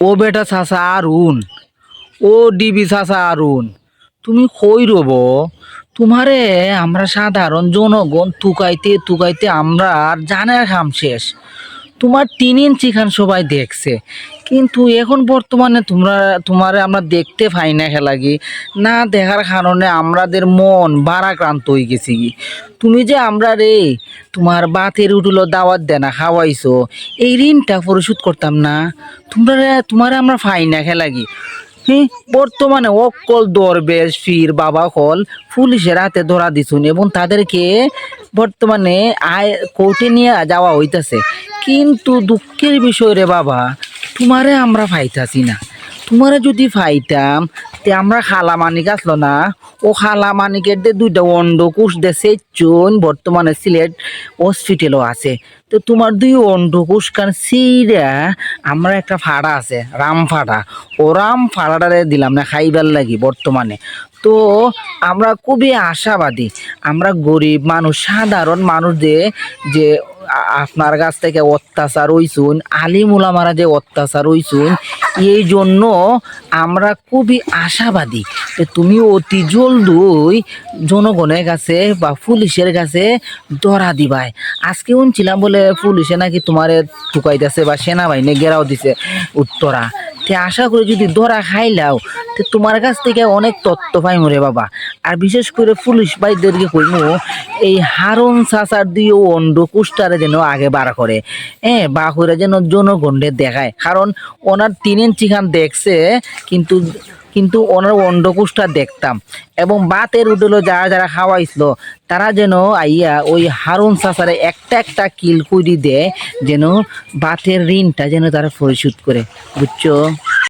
ও বেটা সাসা আরুন ও ডিবি সাসা আরুন তুমি কই রব? তোমারে আমরা সাধারণ জনগণ তুকাইতে তুকাইতে আমরা আর জানে খাম শেষ। তোমার তিন ইঞ্চি খান সবাই দেখছে। কিন্তু এখন বর্তমানে তোমরা, তোমারে আমরা দেখতে পাই না খেলাগি না দেখার কারণে আমাদের মন বারাক্রান্ত হয়ে গেছি কি তুমি যে আমরা রে, তোমার বাতের উঠল দাওয়াত দেনা খাওয়াইছো, এই ঋণটা পরিশোধ করতাম না। তোমরা তোমারে আমরা পাই না খেলাগি বর্তমানে অকল দরবেশ ফির বাবা, কল পুলিশের হাতে ধরা দিছুন এবং তাদেরকে বর্তমানে আয় কোর্টে নিয়ে যাওয়া হইতাছে। কিন্তু দুঃখের বিষয় রে বাবা, তোমারে আমরা পাইতাছি না। তোমারে যদি পাইতাম তে আমরা খালা মানিক আসলো না। ও খালা মানিকের দে দুইটা অন্ডকুশ দেশে চুন বর্তমানে সিলেট হসপিটালও আছে। তো তোমার দুই অন্ডকুশ কান সিরা আমরা একটা ফাড়া আছে, রাম ফাড়া। ও রাম ফাড়াটারে দিলাম না, খাইবার লাগি বর্তমানে। তো আমরা খুবই আশাবাদী, আমরা গরিব মানুষ, সাধারণ মানুষদের যে আপনার কাছ থেকে অত্যাচার হইছুন আলিমুলামারা যে অত্যাচার হইছুন, এই জন্য আমরা খুবই আশাবাদী তুমি অতি জলদুই জনগণের কাছে বা পুলিশের কাছে ধরা দিবাই। আজকে শুনছিলাম বলে পুলিশে নাকি তোমারে ঠুকাইতেছে বা সেনাবাহিনী গেরাও দিছে উত্তরা। তে আশা করি যদি ধরা খাইলাও তো তোমার কাছ থেকে অনেক তথ্য পাই মরে বাবা। আর বিশেষ করে পুলিশ ভাইদেরকে কইমু, এই হারুন চাচার দিয়ে অন্ড কুষ্টারে যেন আগে বার করে। হ্যাঁ বা করে যেন জনগণে দেখায়। কারণ ওনার তিন ইঞ্চি খান দেখছে, কিন্তু কিন্তু ওনার অন্ডকুশটা দেখতাম। এবং বাতের উঠল যারা যারা খাওয়াইছিল, তারা যেন আইয়া ওই হারুন চাচারে একটা একটা কিল কুড়ি দেয়, যেন বাতের ঋণটা যেন তারা পরিশোধ করে। বুঝছ?